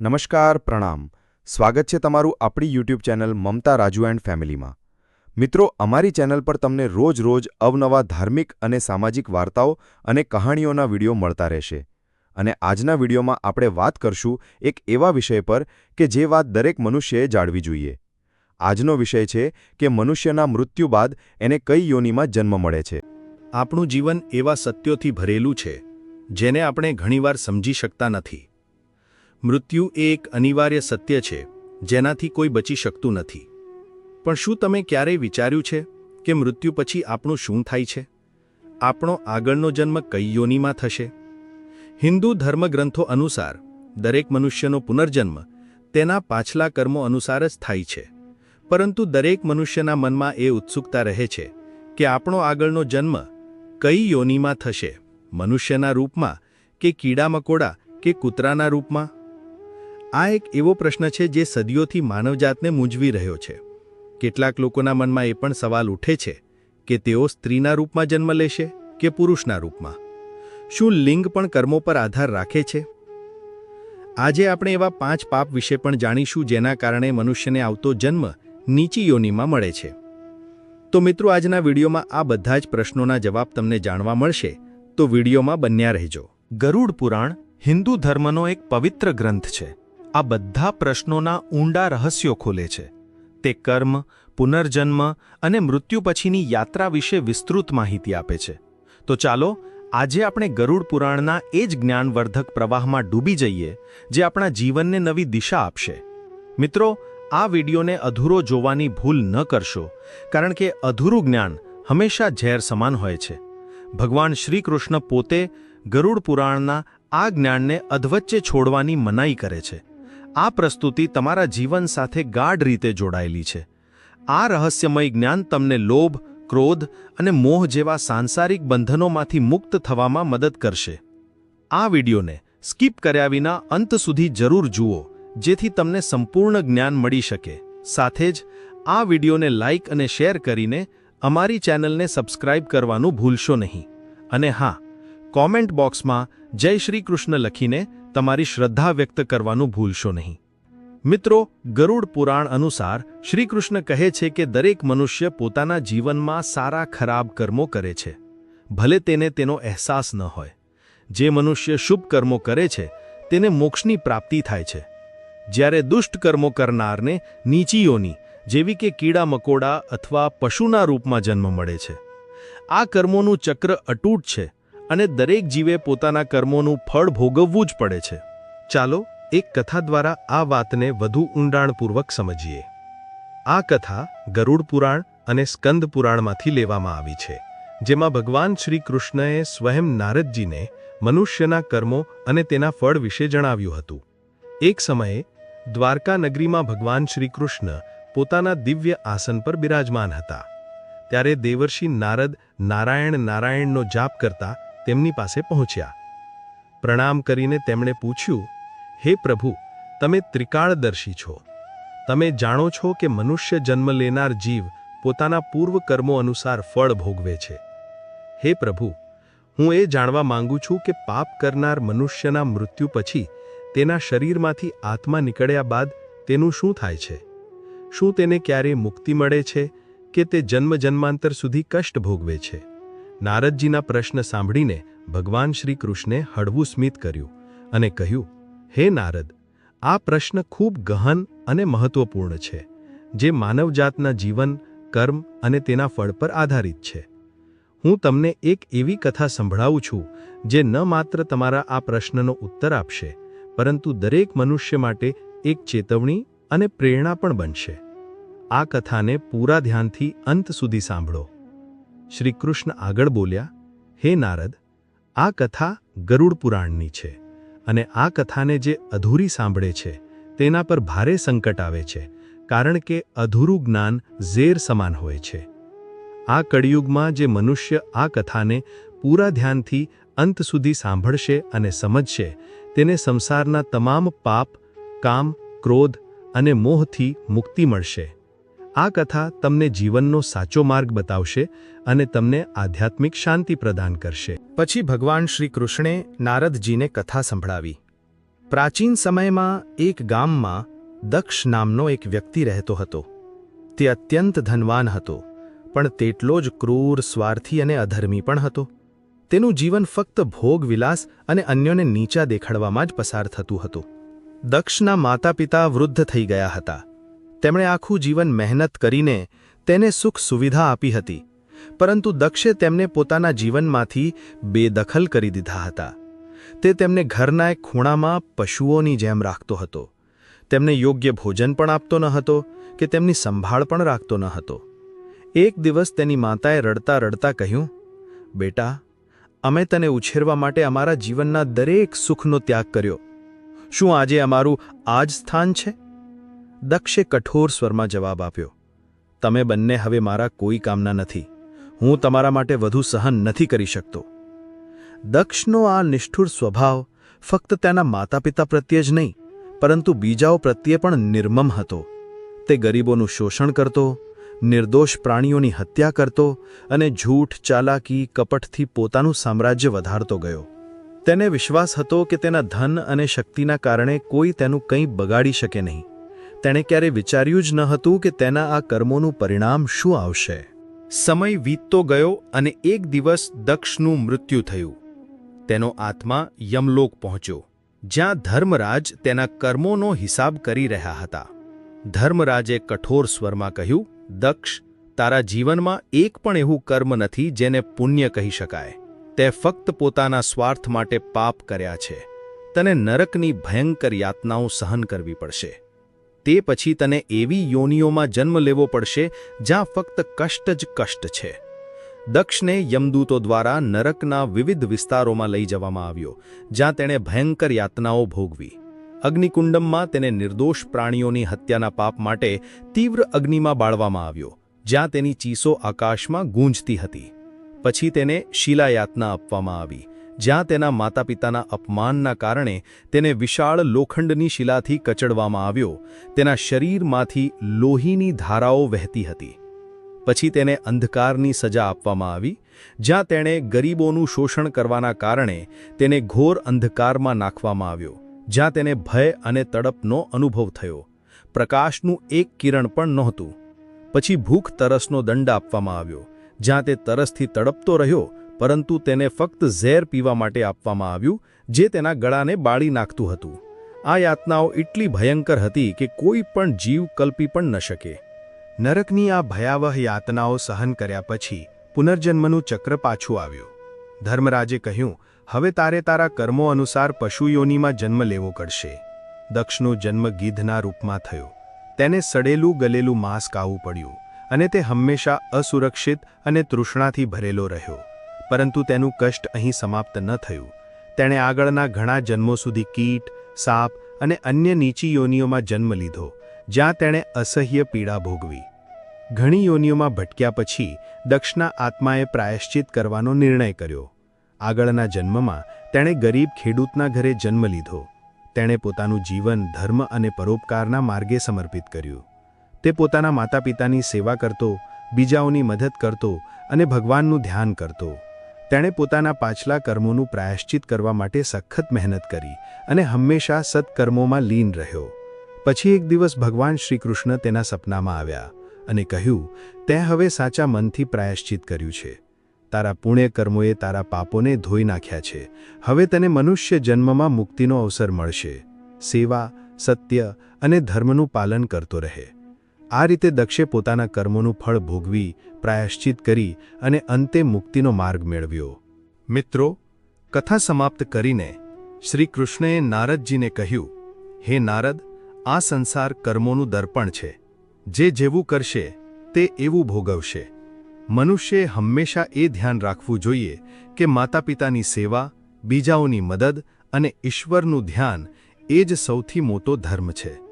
નમસ્કાર, પ્રણામ. સ્વાગત છે તમારું આપણી YouTube channel Mamta Raju and ફેમિલીમાં. મિત્રો, અમારી ચેનલ પર તમને રોજ રોજ અવનવા ધાર્મિક અને સામાજિક વાર્તાઓ અને કહાણીઓના વીડિયો મળતા રહેશે. અને આજના વિડીયોમાં આપણે વાત કરશું એક એવા વિષય પર કે જે વાત દરેક મનુષ્યએ જાળવી જોઈએ. આજનો વિષય છે કે મનુષ્યના મૃત્યુ બાદ એને કઈ યોનિમાં જન્મ મળે છે. આપણું જીવન એવા સત્યોથી ભરેલું છે, જેને આપણે ઘણીવાર સમજી શકતા નથી. મૃત્યુ એ એક અનિવાર્ય સત્ય છે, જેનાથી કોઈ બચી શકતું નથી. પણ શું તમે ક્યારેય વિચાર્યું છે કે મૃત્યુ પછી આપણું શું થાય છે? આપણો આગળનો જન્મ કઈ યોનિમાં થશે? હિન્દુ ધર્મગ્રંથો અનુસાર, દરેક મનુષ્યનો પુનર્જન્મ તેના પાછલા કર્મો અનુસાર જ થાય છે. પરંતુ દરેક મનુષ્યના મનમાં એ ઉત્સુકતા રહે છે કે આપણો આગળનો જન્મ કઈ યોનિમાં થશે? મનુષ્યના રૂપમાં કે કીડા મકોડા કે કૂતરાના રૂપમાં? આ એક એવો પ્રશ્ન છે જે સદીઓથી માનવજાતને મૂંઝવી રહ્યો છે. કેટલાક લોકોના મનમાં એ પણ સવાલ ઉઠે છે કે તેઓ સ્ત્રીના રૂપમાં જન્મ લેશે કે પુરુષના રૂપમાં? શું લિંગ પણ કર્મો પર આધાર રાખે છે? આજે આપણે એવા પાંચ પાપ વિશે પણ જાણીશું જેના કારણે મનુષ્યને આવતો જન્મ નીચી યોનિમાં મળે છે. તો મિત્રો, આજના વિડીયોમાં આ બધા જ પ્રશ્નોના જવાબ તમને જાણવા મળશે. તો વિડીયોમાં બન્યા રહેજો. ગરુડ પુરાણ હિન્દુ ધર્મનો એક પવિત્ર ગ્રંથ છે. આ બધા પ્રશ્નોના ઊંડા રહસ્યો ખોલે છે. તે કર્મ, પુનર્જન્મ અને મૃત્યુ પછીની યાત્રા વિશે વિસ્તૃત માહિતી આપે છે. તો ચાલો, આજે આપણે ગરુડ પુરાણના એ જ જ્ઞાનવર્ધક પ્રવાહમાં ડૂબી જઈએ, જે આપણા જીવનને નવી દિશા આપશે. મિત્રો, આ વિડીયોને અધૂરો જોવાની ભૂલ ન કરશો, કારણ કે અધૂરું જ્ઞાન હંમેશા ઝેર સમાન હોય છે. ભગવાન શ્રી કૃષ્ણ પોતે ગરુડ પુરાણના આ જ્ઞાનને અધવચ્ચે છોડવાની મનાઈ કરે છે. આ પ્રસ્તુતિ તમારા જીવન સાથે ગાઢ રીતે જોડાયેલી છે. આ રહસ્યમય જ્ઞાન તમને લોભ, ક્રોધ અને મોહ જેવા સાંસારિક બંધનોમાંથી મુક્ત થવામાં મદદ કરશે. આ વિડીયોને સ્કીપ કર્યા વિના અંત સુધી જરૂર જુઓ, જેથી તમને સંપૂર્ણ જ્ઞાન મળી શકે. સાથે જ, આ વિડીયોને લાઇક અને શેર કરીને અમારી ચેનલને સબસ્ક્રાઇબ કરવાનું ભૂલશો નહીં. અને હા, કોમેન્ટ બોક્સમાં જય શ્રી કૃષ્ણ લખીને તમારી શ્રદ્ધા વ્યક્ત કરવાનું ભૂલશો નહીં. મિત્રો, ગરુડ પુરાણ અનુસાર શ્રીકૃષ્ણ કહે છે કે દરેક મનુષ્ય પોતાના જીવનમાં સારા ખરાબ કર્મો કરે છે. ભલે તેને તેનો અહેસાસ ન હોય. જે મનુષ્ય શુભ કર્મો કરે છે, તેને મોક્ષની પ્રાપ્તિ થાય છે. જ્યારે દુષ્ટ કર્મો કરનારને નીચીઓની, જેવી કે કીડા મકોડા અથવા પશુના રૂપમાં જન્મ મળે છે. આ કર્મોનું ચક્ર અટૂટ છે. અને દરેક જીવે પોતાના કર્મોનું ફળ ભોગવવું જ પડે છે. ચાલો, એક કથા દ્વારા આ વાતને વધુ ઊંડાણપૂર્વક સમજીએ. આ કથા ગરુડ પુરાણ અને સ્કંદ પુરાણમાંથી લેવામાં આવી છે, જેમાં ભગવાન શ્રી કૃષ્ણએ સ્વયં નારદજીને મનુષ્યના કર્મો અને તેના ફળ વિશે જણાવ્યું હતું. એક સમયે, દ્વારકા નગરીમાં ભગવાન શ્રી કૃષ્ણ પોતાના દિવ્ય આસન પર બિરાજમાન હતા. ત્યારે દેવર્ષિ નારદ નારાયણ નારાયણનો જાપ કરતા તેમની પાસે પહોંચ્યા. પ્રણામ કરીને તેમણે પૂછ્યું, હે પ્રભુ, તમે ત્રિકાળદર્શી છો. તમે જાણો છો કે મનુષ્ય જન્મ લેનાર જીવ પોતાના પૂર્વ કર્મો અનુસાર ફળ ભોગવે છે. હે પ્રભુ, હું એ જાણવા માંગુ છું કે પાપ કરનાર મનુષ્યના મૃત્યુ પછી તેના શરીરમાંથી આત્મા નીકળ્યા બાદ તેનું શું થાય છે? શું તેને ક્યારેય મુક્તિ મળે છે કે તે જન્મ જન્માંતર સુધી કષ્ટ ભોગવે છે? નારદજીના પ્રશ્ન સાંભળીને ભગવાન શ્રી કૃષ્ણે હળવું સ્મિત કર્યું અને કહ્યું, હે નારદ, આ પ્રશ્ન ખૂબ ગહન અને મહત્વપૂર્ણ છે, જે માનવજાતના જીવન, કર્મ અને તેના ફળ પર આધારિત છે. હું તમને એક એવી કથા સંભળાવું છું, જે ન માત્ર તમારા આ પ્રશ્નનો ઉત્તર આપશે, પરંતુ દરેક મનુષ્ય માટે એક ચેતવણી અને પ્રેરણા પણ બનશે. આ કથાને પૂરા ધ્યાનથી અંત સુધી સાંભળો. શ્રી કૃષ્ણ આગળ બોલ્યા, હે નારદ, આ કથા ગરુડ પુરાણની છે અને આ કથાને જે અધૂરી સાંભળે છે તેના પર ભારે સંકટ આવે છે, કારણ કે અધૂરું જ્ઞાન ઝેર સમાન હોય છે. આ કળિયુગમાં જે મનુષ્ય આ કથાને પૂરા ધ્યાનથી અંત સુધી સાંભળશે અને સમજશે, તેને સંસારના તમામ પાપ, કામ, ક્રોધ અને મોહથી મુક્તિ મળશે. આ કથા તમને જીવનનો સાચો માર્ગ બતાવશે અને તમને આધ્યાત્મિક શાંતિ પ્રદાન કરશે. પછી ભગવાન શ્રી કૃષ્ણે નારદજીને કથા સંભળાવી. પ્રાચીન સમયમાં એક ગામમાં દક્ષ નામનો એક વ્યક્તિ રહેતો હતો. તે અત્યંત ધનવાન હતો, પણ તેટલો જ ક્રૂર, સ્વાર્થી અને અધર્મી પણ હતો. તેનું જીવન ફક્ત ભોગવિલાસ અને અન્યોને નીચા દેખાડવામાં જ પસાર થતું હતું. દક્ષના માતા પિતા વૃદ્ધ થઈ ગયા હતા. તેમણે આખું જીવન મહેનત કરીને તેને સુખ સુવિધા આપી હતી, પરંતુ દક્ષે તેમને પોતાના જીવનમાંથી બેદખલ કરી દીધા હતા. તે તેમને ઘરના એક ખૂણામાં પશુઓની જેમ રાખતો હતો. તેમને યોગ્ય ભોજન પણ આપતો ન હતો કે તેમની સંભાળ પણ રાખતો ન હતો. એક દિવસ તેની માતાએ રડતા રડતા કહ્યું, બેટા, અમે તને ઉછેરવા માટે અમારા જીવનના દરેક સુખનો ત્યાગ કર્યો. શું આજે અમારું આ જ સ્થાન છે? દક્ષે કઠોર સ્વરમાં જવાબ આપ્યો, તમે બંને હવે મારા કોઈ કામના નથી. હું તમારા માટે વધુ સહન નથી કરી શકતો. દક્ષનો આ નિષ્ઠુર સ્વભાવ ફક્ત તેના માતા પિતા પ્રત્યે જ નહીં, પરંતુ બીજાઓ પ્રત્યે પણ નિર્મમ હતો. તે ગરીબોનું શોષણ કરતો, નિર્દોષ પ્રાણીઓની હત્યા કરતો અને ઝૂઠ ચાલાકી, કપટથી પોતાનું સામ્રાજ્ય વધારતો ગયો. તેને વિશ્વાસ હતો કે તેના ધન અને શક્તિના કારણે કોઈ તેનું કંઈ બગાડી શકે નહીં. તેણે ક્યારે વિચાર્યું જ ન હતું કે તેના આ કર્મોનું પરિણામ શું આવશે. સમય વીતતો ગયો અને એક દિવસ દક્ષનું મૃત્યુ થયું. તેનો આત્મા યમલોક પહોંચ્યો, જ્યાં ધર્મરાજ તેના કર્મોનો હિસાબ કરી રહ્યા હતા. ધર્મરાજે કઠોર સ્વરમાં કહ્યું, દક્ષ, તારા જીવનમાં એક પણ એવું કર્મ નથી જેને પુણ્ય કહી શકાય. તે ફક્ત પોતાના સ્વાર્થ માટે પાપ કર્યા છે. તને નરકની ભયંકર યાતનાઓ સહન કરવી પડશે. તે પછી તને એવી યોનિઓમાં જન્મ લેવો પડશે, જ્યાં ફક્ત કષ્ટ જ કષ્ટ છે. દક્ષને યમદૂતો દ્વારા નરકના વિવિધ વિસ્તારોમાં લઈ જવામાં આવ્યો, જ્યાં તેણે ભયંકર યાતનાઓ ભોગવી. અગ્નિકુંડમમાં તેને નિર્દોષ પ્રાણીઓની હત્યાના પાપ માટે તીવ્ર અગ્નિમાં બાળવામાં આવ્યો, જ્યાં તેની ચીસો આકાશમાં ગૂંજતી હતી. પછી તેને શિલાયાતના આપવામાં આવી. જ્યાં તેના માતા પિતાના અપમાનના કારણે તેને વિશાળ લોખંડની શિલાથી કચડવામાં આવ્યો. તેના શરીરમાંથી લોહીની ધારાઓ વહેતી હતી. પછી તેને અંધકારની સજા આપવામાં આવી, જ્યાં તેણે ગરીબોનું શોષણ કરવાના કારણે તેને ઘોર અંધકારમાં નાખવામાં આવ્યો, જ્યાં તેને ભય અને તડપનો અનુભવ થયો. પ્રકાશનું એક કિરણ પણ નહોતું. પછી ભૂખ તરસનો દંડ આપવામાં આવ્યો, જ્યાં તે તરસથી તડપતો રહ્યો પરંતુ તેને ફક્ત ઝેર પીવા માટે આપવામાં આવ્યું, જે તેના ગળાને બાળી નાખતું હતું. આ યાતનાઓ એટલી ભયંકર હતી કે કોઈ પણ જીવ કલ્પી પણ ન શકે. નરકની આ ભયાવહ યાતનાઓ સહન કર્યા પછી પુનર્જન્મનું ચક્ર પાછું આવ્યું. ધર્મરાજે કહ્યું, હવે તારે તારા કર્મો અનુસાર પશુયોનીમાં જન્મ લેવો પડશે. દક્ષનો જન્મ ગીધના રૂપમાં થયો. તેને સડેલું ગલેલું માંસ કાવું પડ્યું અને તે હંમેશા અસુરક્ષિત અને તૃષ્ણાથી ભરેલો રહ્યો. પરંતુ તેનું કષ્ટ અહીં સમાપ્ત ન થયું. તેણે આગળના ઘણા જન્મો સુધી કીટ, સાપ અને અન્ય નીચી યોનિઓમાં જન્મ લીધો, જ્યાં તેણે અસહ્ય પીડા ભોગવી. ઘણી યોનિઓમાં ભટક્યા પછી દક્ષના આત્માએ પ્રાયશ્ચિત કરવાનો નિર્ણય કર્યો. આગળના જન્મમાં તેણે ગરીબ ખેડૂતના ઘરે જન્મ લીધો. તેણે પોતાનું જીવન, ધર્મ અને પરોપકારના માર્ગે સમર્પિત કર્યું. તે પોતાના માતા પિતાની સેવા કરતો, બીજાઓની મદદ કરતો અને ભગવાનનું ધ્યાન કરતો. તેણે પોતાના પાછલા કર્મોનું પ્રાયશ્ચિત કરવા માટે સખત મહેનત કરી અને હંમેશા સત્કર્મોમાં લીન રહ્યો. પછી એક દિવસ ભગવાન શ્રીકૃષ્ણ તેના સપનામાં આવ્યા અને કહ્યું, તે હવે સાચા મનથી પ્રાયશ્ચિત કર્યું છે. તારા પુણ્ય કર્મોએ તારા પાપોને ધોઈ નાખ્યા છે. હવે તને મનુષ્ય જન્મમાં મુક્તિનો અવસર મળશે. સેવા, સત્ય અને ધર્મનું પાલન કરતો રહે. આ રીતે દક્ષે પોતાના કર્મોનું ફળ ભોગવી, પ્રાયશ્ચિત કરી અને અંતે મુક્તિનો માર્ગ મેળવ્યો. મિત્રો, કથા સમાપ્ત કરીને શ્રી કૃષ્ણએ નારદજીને કહ્યું, હે નારદ, આ સંસાર કર્મોનું દર્પણ છે. જે જેવું કરશે, તે એવું ભોગવશે. મનુષ્યએ હંમેશા એ ધ્યાન રાખવું જોઈએ કે માતા પિતાની સેવા, બીજાઓની મદદ અને ઈશ્વરનું ધ્યાન એ જ સૌથી મોટો ધર્મ છે.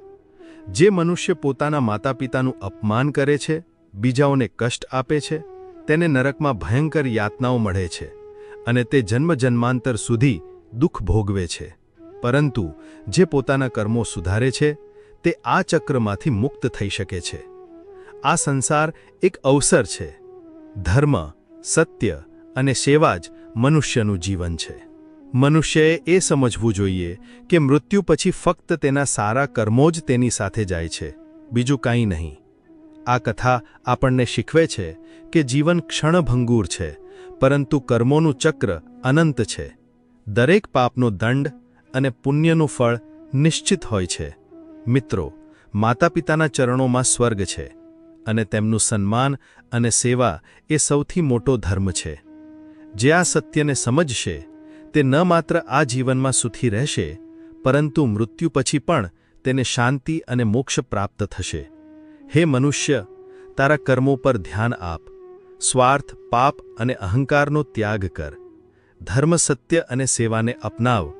જે મનુષ્ય પોતાના માતા પિતાનું અપમાન કરે છે, બીજાઓને કષ્ટ આપે છે, તેને નરકમાં ભયંકર યાતનાઓ મળે છે અને તે જન્મ જન્માંતર સુધી દુઃખ ભોગવે છે. પરંતુ જે પોતાના કર્મો સુધારે છે, તે આ ચક્રમાંથી મુક્ત થઈ શકે છે. આ સંસાર એક અવસર છે. ધર્મ, સત્ય અને સેવા જ મનુષ્યનું જીવન છે. મનુષ્યએ એ સમજવું જોઈએ કે મૃત્યુ પછી ફક્ત તેના સારા કર્મો જ તેની સાથે જાય છે. બીજું કાંઈ નહીં. આ કથા આપણને શીખવે છે કે જીવન ક્ષણભંગુર છે, પરંતુ કર્મોનું ચક્ર અનંત છે. દરેક પાપનો દંડ અને પુણ્યનું ફળ નિશ્ચિત હોય છે. મિત્રો માતા પિતાના ચરણોમાં સ્વર્ગ છે અને તેમનું સન્માન અને સેવા એ સૌથી મોટો ધર્મ છે. જે આ સત્યને સમજશે તે ન માત્ર આ જીવનમાં સુખી રહેશે, પરંતુ મૃત્યુ પછી પણ તેને શાંતિ અને મોક્ષ પ્રાપ્ત થશે. હે મનુષ્ય, તારા કર્મો પર ધ્યાન આપ. સ્વાર્થ, પાપ અને અહંકારનો ત્યાગ કર. ધર્મ સત્ય અને સેવાને અપનાવ,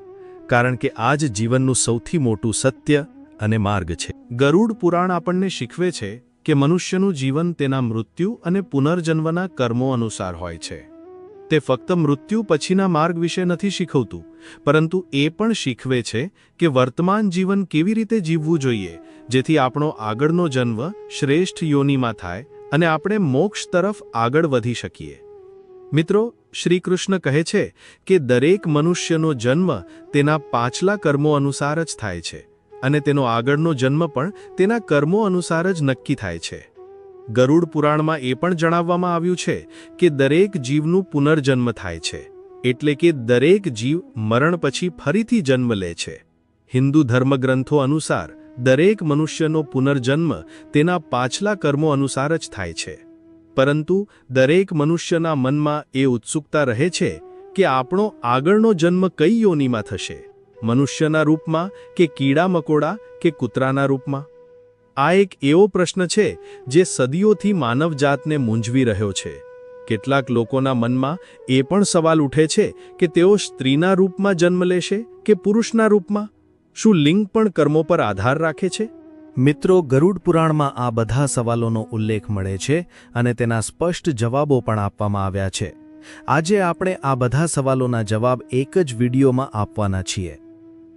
કારણ કે આ જ જીવનનું સૌથી મોટું સત્ય અને માર્ગ છે. ગરુડ પુરાણ આપણને શીખવે છે કે મનુષ્યનું જીવન તેના મૃત્યુ અને પુનર્જન્મના કર્મો અનુસાર હોય છે. તે ફક્ત મૃત્યુ પછીના માર્ગ વિશે નથી શીખવતું, પરંતુ એ પણ શીખવે છે કે વર્તમાન જીવન કેવી રીતે જીવવું જોઈએ, જેથી આપણો આગળનો જન્મ શ્રેષ્ઠ યોનિમાં થાય અને આપણે મોક્ષ તરફ આગળ વધી શકીએ. મિત્રો, શ્રીકૃષ્ણ કહે છે કે દરેક મનુષ્યનો જન્મ તેના પાછલા કર્મો અનુસાર જ થાય છે, અને તેનો આગળનો જન્મ પણ તેના કર્મો અનુસાર જ નક્કી થાય છે. ગરુડ પુરાણમાં એ પણ જણાવવામાં આવ્યું છે કે દરેક જીવનું પુનર્જન્મ થાય છે, એટલે કે દરેક જીવ મરણ પછી ફરીથી જન્મ લે છે. હિન્દુ ધર્મગ્રંથો અનુસાર, દરેક મનુષ્યનો પુનર્જન્મ તેના પાછલા કર્મો અનુસાર જ થાય છે. પરંતુ, દરેક મનુષ્યના મનમાં એ ઉત્સુકતા રહે છે કે આપણો આગળનો જન્મ કઈ યોનીમાં થશે? મનુષ્યના રૂપમાં કે કીડા મકોડા કે કૂતરાના રૂપમાં? આ એક એવો પ્રશ્ન છે જે સદીઓથી માનવજાતને મૂંઝવી રહ્યો છે. કેટલાક લોકોના મનમાં એ પણ સવાલ ઉઠે છે કે તેઓ સ્ત્રીના રૂપમાં જન્મ લેશે કે પુરુષના રૂપમાં? શું લિંગ પણ કર્મો પર આધાર રાખે છે? મિત્રો, ગરુડ પુરાણમાં આ બધા સવાલોનો ઉલ્લેખ મળે છે અને તેના સ્પષ્ટ જવાબો પણ આપવામાં આવ્યા છે. આજે આપણે આ બધા સવાલોના જવાબ એક જ વિડીયોમાં આપવાના છીએ.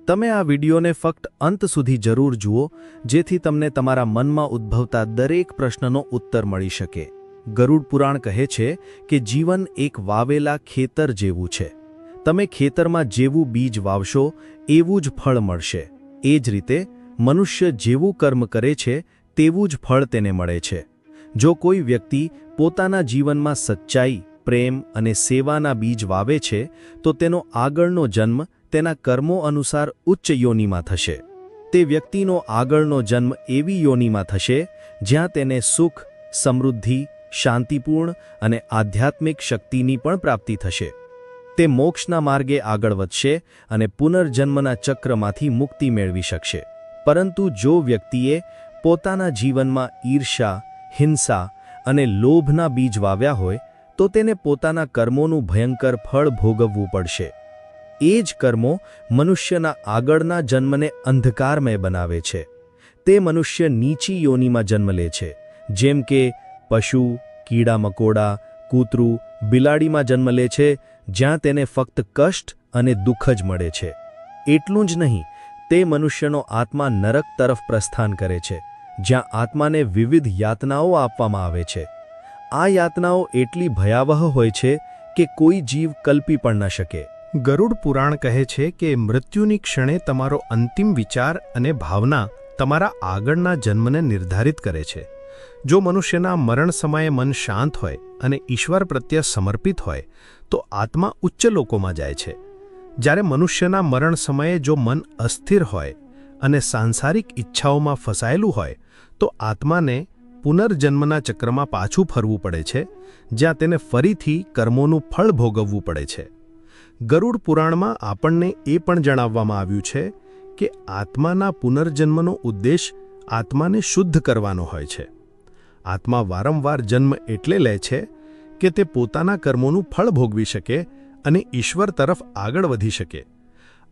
તમે આ વિડીયોને ફક્ત અંત સુધી જરૂર જુઓ, જેથી તમને તમારા મનમાં ઉદ્ભવતા દરેક પ્રશ્નનો ઉત્તર મળી શકે. ગરુડ પુરાણ કહે છે કે જીવન એક વાવેલા ખેતર જેવું છે. તમે ખેતરમાં જેવું બીજ વાવશો, એવું જ ફળ મળશે. એ જ રીતે, મનુષ્ય જેવું કર્મ કરે છે, તેવું જ ફળ તેને મળે છે. જો કોઈ વ્યક્તિ પોતાના જીવનમાં સચ્ચાઈ, પ્રેમ અને સેવાના બીજ વાવે છે, તો તેનો આગળનો જન્મ તેના કર્મો અનુસાર ઉચ્ચ યોનિમાં થશે. તે વ્યક્તિનો આગળનો જન્મ એવી યોનિમાં થશે, જ્યાં તેને સુખ, સમૃદ્ધિ, શાંતિપૂર્ણ અને આધ્યાત્મિક શક્તિની પણ પ્રાપ્તિ થશે. તે મોક્ષના માર્ગે આગળ વધશે અને પુનર્જન્મના ચક્રમાંથી મુક્તિ મેળવી શકશે. પરંતુ જો વ્યક્તિએ પોતાના જીવનમાં ઈર્ષા હિંસા અને લોભના બીજ વાવ્યા હોય, તો તેને પોતાના કર્મોનું ભયંકર ફળ ભોગવવું પડશે. એ જ કર્મો મનુષ્યના આગળના જન્મને અંધકારમય બનાવે છે. તે મનુષ્ય નીચી યોનિમાં જન્મ લે છે, જેમ કે પશુ, કીડા મકોડા, કૂતરું બિલાડીમાં જન્મ લે છે, જ્યાં તેને ફક્ત કષ્ટ અને દુઃખ જ મળે છે. એટલું જ નહીં, તે મનુષ્યનો આત્મા નરક તરફ પ્રસ્થાન કરે છે, જ્યાં આત્માને વિવિધ યાતનાઓ આપવામાં આવે છે. આ યાતનાઓ એટલી ભયાવહ હોય છે કે કોઈ જીવ કલ્પી પણ ન શકે. ગરુડ પુરાણ કહે છે કે મૃત્યુની ક્ષણે તમારો અંતિમ વિચાર અને ભાવના તમારા આગળના જન્મને નિર્ધારિત કરે છે. જો મનુષ્યના મરણ સમયે મન શાંત હોય અને ઈશ્વર પ્રત્યે સમર્પિત હોય, તો આત્મા ઉચ્ચ લોકોમાં જાય છે. જ્યારે મનુષ્યના મરણ સમયે જો મન અસ્થિર હોય અને સાંસારિક ઈચ્છાઓમાં ફસાયેલું હોય, તો આત્માને પુનર્જન્મના ચક્રમાં પાછું ફરવું પડે છે, જ્યાં તેને ફરીથી કર્મોનું ફળ ભોગવવું પડે છે. ગરુડ પુરાણમાં આપણને એ પણ જણાવવામાં આવ્યું છે કે આત્માના પુનર્જન્મનો ઉદ્દેશ આત્માને શુદ્ધ કરવાનો હોય છે. આત્મા વારંવાર જન્મ એટલે લે છે કે તે પોતાના કર્મોનું ફળ ભોગવી શકે અને ઈશ્વર તરફ આગળ વધી શકે.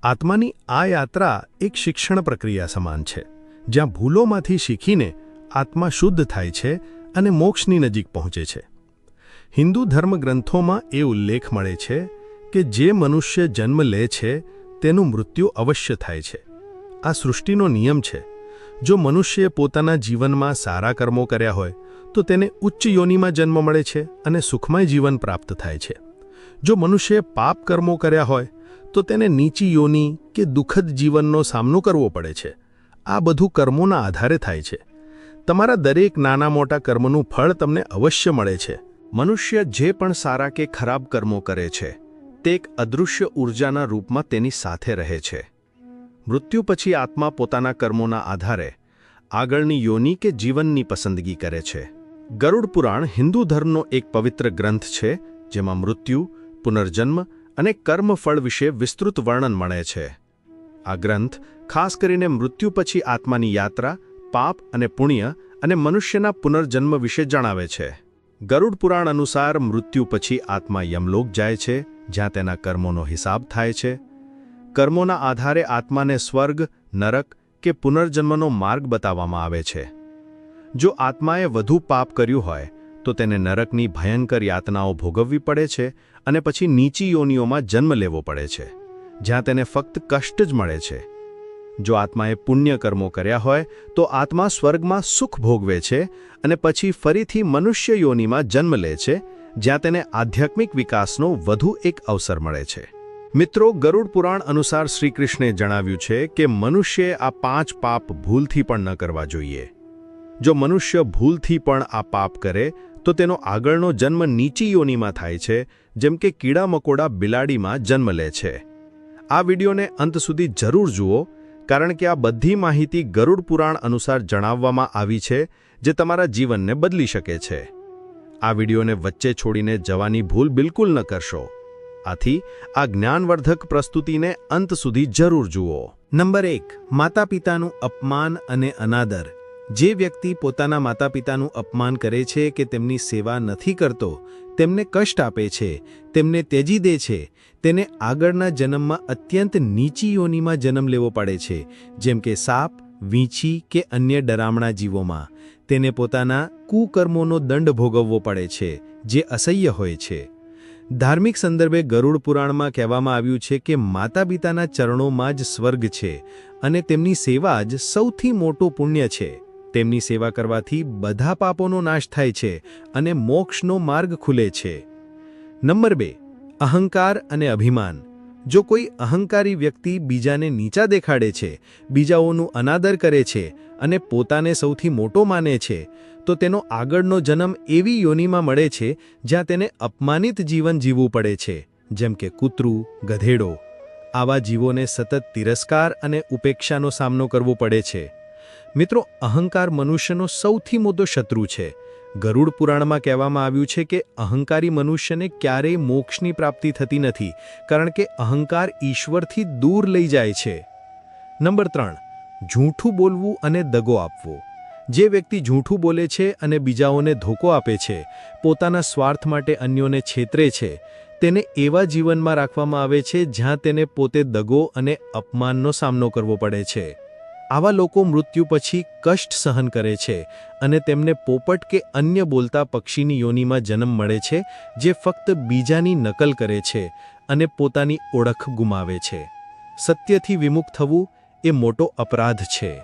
આત્માની આ યાત્રા એક શિક્ષણ પ્રક્રિયા સમાન છે, જ્યાં ભૂલોમાંથી શીખીને આત્મા શુદ્ધ થાય છે અને મોક્ષની નજીક પહોંચે છે. હિન્દુ ધર્મગ્રંથોમાં એ ઉલ્લેખ મળે છે કે જે મનુષ્ય જન્મ લે છે, તેનું મૃત્યુ અવશ્ય થાય છે. આ સૃષ્ટિનો નિયમ છે. જો મનુષ્યએ પોતાના જીવનમાં સારા કર્મો કર્યા હોય, તો તેને ઉચ્ચ યોનિમાં જન્મ મળે છે અને સુખમય જીવન પ્રાપ્ત થાય છે. જો મનુષ્યએ પાપ કર્મો કર્યા હોય, તો તેને નીચી યોની કે દુઃખદ જીવનનો સામનો કરવો પડે છે. આ બધું કર્મોના આધારે થાય છે. તમારા દરેક નાના મોટા કર્મનું ફળ તમને અવશ્ય મળે છે. મનુષ્ય જે પણ સારા કે ખરાબ કર્મો કરે છે તે એક અદૃશ્ય ઊર્જાના રૂપમાં તેની સાથે રહે છે. મૃત્યુ પછી આત્મા પોતાના કર્મોના આધારે આગળની યોની કે જીવનની પસંદગી કરે છે. ગરુડ પુરાણ હિન્દુ ધર્મનો એક પવિત્ર ગ્રંથ છે, જેમાં મૃત્યુ, પુનર્જન્મ અને કર્મફળ વિશે વિસ્તૃત વર્ણન મળે છે. આ ગ્રંથ ખાસ કરીને મૃત્યુ પછી આત્માની યાત્રા, પાપ અને પુણ્ય અને મનુષ્યના પુનર્જન્મ વિશે જણાવે છે. ગરુડ પુરાણ અનુસાર મૃત્યુ પછી આત્મા યમલોક જાય છે જ્યાં તેના કર્મોનો હિસાબ થાય છે. કર્મોના આધારે આત્માને સ્વર્ગ, નરક કે પુનર્જન્મનો માર્ગ બતાવવામાં આવે છે. જો આત્માએ વધુ પાપ કર્યું હોય, તો તેને નરકની ભયંકર યાતનાઓ ભોગવવી પડે છે અને પછી નીચી યોનિઓમાં જન્મ લેવો પડે છે, જ્યાં તેને ફક્ત કષ્ટ જ મળે છે. જો આત્માએ પુણ્ય કર્મો કર્યા હોય, તો આત્મા સ્વર્ગમાં સુખ ભોગવે છે અને પછી ફરીથી મનુષ્ય યોનિમાં જન્મ લે છે જ્યાં તેને આધ્યાત્મિક વિકાસનો વધુ એક અવસર મળે છે. મિત્રો, ગરુડ પુરાણ અનુસાર શ્રીકૃષ્ણે જણાવ્યું છે કે મનુષ્યએ આ પાંચ પાપ ભૂલથી પણ ન કરવા જોઈએ. જો મનુષ્ય ભૂલથી પણ આ પાપ કરે, તો તેનો આગળનો જન્મ નીચી યોનિમાં થાય છે, જેમ કે કીડા મકોડા બિલાડીમાં જન્મ લે છે. આ વિડીયોને અંત સુધી જરૂર જુઓ, કારણ કે આ બધી માહિતી ગરુડ પુરાણ અનુસાર જણાવવામાં આવી છે, જે તમારા જીવનને બદલી શકે છે. આ વિડીયોને વચ્ચે છોડીને જવાની ભૂલ બિલકુલ ન કરશો. આથી આ જ્ઞાનવર્ધક પ્રસ્તુતિને અંત સુધી જરૂર જુઓ. નંબર એક માતા પિતાનું અપમાન અને અનાદર. જે વ્યક્તિ પોતાના માતા પિતાનું અપમાન કરે છે કે તેમની સેવા નથી કરતો, તેમને કષ્ટ આપે છે, તેમને તેજી દે છે, તેને આગળના જન્મમાં અત્યંત નીચી યોનીમાં જન્મ લેવો પડે છે, જેમ કે સાપ, વીંછી કે અન્ય ડરામણા જીવોમાં તેને પોતાના કુકર્મોનો દંડ ભોગવવો પડે છે, જે અસહ્ય હોય છે. ધાર્મિક સંદર્ભે ગરુડ પુરાણમાં કહેવામાં આવ્યું છે કે માતા પિતાના ચરણોમાં જ સ્વર્ગ છે અને તેમની સેવા જ સૌથી મોટું પુણ્ય છે. તેમની સેવા કરવાથી બધા પાપોનો નાશ થાય છે અને મોક્ષનો માર્ગ ખુલે છે. નંબર બે, અહંકાર અને અભિમાન. જો કોઈ અહંકારી વ્યક્તિ બીજાને નીચા દેખાડે છે, બીજાઓનું અનાદર કરે છે અને પોતાને સૌથી મોટો માને છે, તો તેનો આગળનો જન્મ એવી યોનિમાં મળે છે જ્યાં તેને અપમાનિત જીવન જીવવું પડે છે, જેમ કે કૂતરું, ગધેડો. આવા જીવોને સતત તિરસ્કાર અને ઉપેક્ષાનો સામનો કરવો પડે છે. મિત્રો, અહંકાર મનુષ્યનો સૌથી મોટો શત્રુ છે. ગરુડ પુરાણમાં કહેવામાં આવ્યું છે કે અહંકારી મનુષ્યને ક્યારેય મોક્ષની પ્રાપ્તિ થતી નથી, કારણ કે અહંકાર ઈશ્વરથી દૂર લઈ જાય છે. નંબર ત્રણ, જૂઠું બોલવું અને દગો આપવો. જે વ્યક્તિ જૂઠું બોલે છે અને બીજાઓને ધોકો આપે છે, પોતાના સ્વાર્થ માટે અન્યોને છેતરે છે, તેને એવા જીવનમાં રાખવામાં આવે છે જ્યાં તેને પોતે દગો અને અપમાનનો સામનો કરવો પડે છે. આવા લોકો મૃત્યુ પછી કષ્ટ સહન કરે છે અને તેમને પોપટ કે અન્ય બોલતા પક્ષીની યોનિમાં જન્મ મળે છે, જે ફક્ત બીજાની નકલ કરે છે અને પોતાની ઓળખ ગુમાવે છે. સત્યથી વિમુખ થવું એ મોટો અપરાધ છે.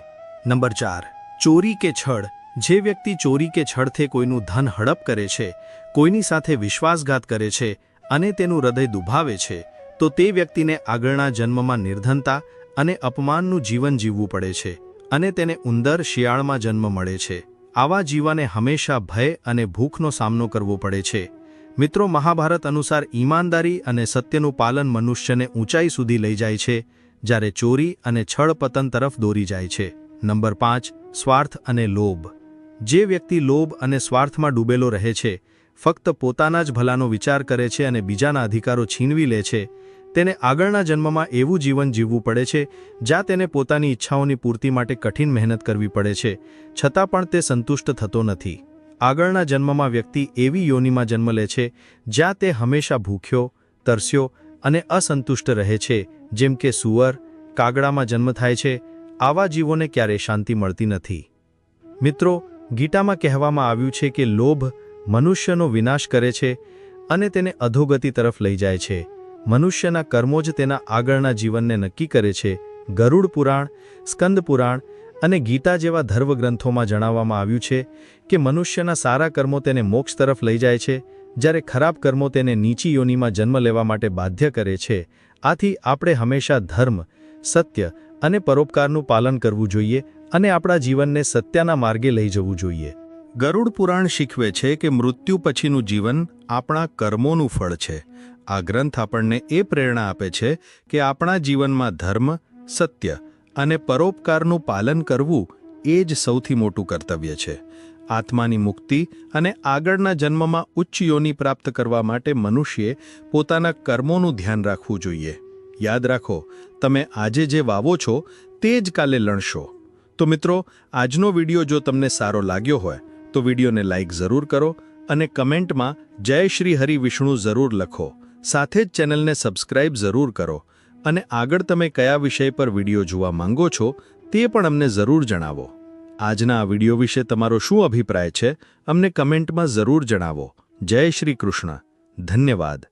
નંબર ચાર. ચોરી કે છળ. જે વ્યક્તિ ચોરી કે છળથે કોઈનું ધન હડપ કરે છે, કોઈની સાથે વિશ્વાસઘાત કરે છે અને તેનું હૃદય દુભાવે છે, તો તે વ્યક્તિને આગળના જન્મમાં નિર્ધનતા અને અપમાનનું જીવન જીવવું પડે છે અને તેને ઉંદર શિયાળમાં જન્મ મળે છે. આવા જીવાને હંમેશા ભય અને ભૂખનો સામનો કરવો પડે છે. મિત્રો, મહાભારત અનુસાર ઈમાનદારી અને સત્યનું પાલન મનુષ્યને ઊંચાઈ સુધી લઈ જાય છે, જ્યારે ચોરી અને છળ પતન તરફ દોરી જાય છે. નંબર પાંચ, સ્વાર્થ અને લોભ. જે વ્યક્તિ લોભ અને સ્વાર્થમાં ડૂબેલો રહે છે, ફક્ત પોતાના જ ભલાનો વિચાર કરે છે અને બીજાના અધિકારો છીનવી લે છે તેને આગળના જન્મમાં એવું જીવન જીવવું પડે છે, જ્યાં તેને પોતાની ઈચ્છાઓની પૂર્તિ માટે કઠિન મહેનત કરવી પડે છે, છતાં પણ તે સંતુષ્ટ થતો નથી. આગળના જન્મમાં વ્યક્તિ એવી યોનિમાં જન્મ લે છે, જ્યાં તે હંમેશા ભૂખ્યો, તરસ્યો અને અસંતુષ્ટ રહે છે, જેમ કે સુવર, કાગડામાં જન્મ થાય છે, આવા જીવોને ક્યારેય શાંતિ મળતી નથી. મિત્રો, ગીતામાં કહેવામાં આવ્યું છે કે લોભ મનુષ્યનો વિનાશ કરે છે અને તેને અધોગતિ તરફ લઈ જાય છે. મનુષ્યના કર્મો જ તેના આગળના જીવનને નક્કી કરે છે. ગરુડ પુરાણ, સ્કંદ પુરાણ અને ગીતા જેવા ધર્મગ્રંથોમાં જણાવવામાં આવ્યું છે કે મનુષ્યના સારા કર્મો તેને મોક્ષ તરફ લઈ જાય છે, જ્યારે ખરાબ કર્મો તેને નીચી યોનિમાં જન્મ લેવા માટે બાધ્ય કરે છે. આથી આપણે હંમેશા ધર્મ, સત્ય અને પરોપકારનું પાલન કરવું જોઈએ અને આપણા જીવનને સત્યના માર્ગે લઈ જવું જોઈએ. ગરુડ પુરાણ શીખવે છે કે મૃત્યુ પછીનું જીવન આપણા કર્મોનું ફળ છે. આ ગ્રંથ આપણને એ પ્રેરણા આપે છે કે આપણા જીવનમાં ધર્મ, સત્ય અને પરોપકારનું પાલન કરવું એ જ સૌથી મોટું કર્તવ્ય છે. આત્માની મુક્તિ અને આગળના જન્મમાં ઉચ્ચ યોની પ્રાપ્ત કરવા માટે મનુષ્યે પોતાના કર્મોનું ધ્યાન રાખવું જોઈએ. યાદ રાખો, તમે આજે જે વાવો છો તે જ કાલે લણશો. તો મિત્રો, આજનો વીડિયો જો તમને સારો લાગ્યો હોય, તો વિડીયોને લાઇક જરૂર કરો અને કમેન્ટમાં જય શ્રી હરિ વિષ્ણુ જરૂર લખો. સાથે જ ચેનલને સબસ્ક્રાઇબ જરૂર કરો અને આગળ તમે કયા વિષય પર વીડિયો જોવા માંગો છો તે પણ અમને જરૂર જણાવો. આજના આ વીડિયો વિશે તમારો શું અભિપ્રાય છે, અમને કમેન્ટમાં જરૂર જણાવો. જય શ્રી કૃષ્ણ. ધન્યવાદ.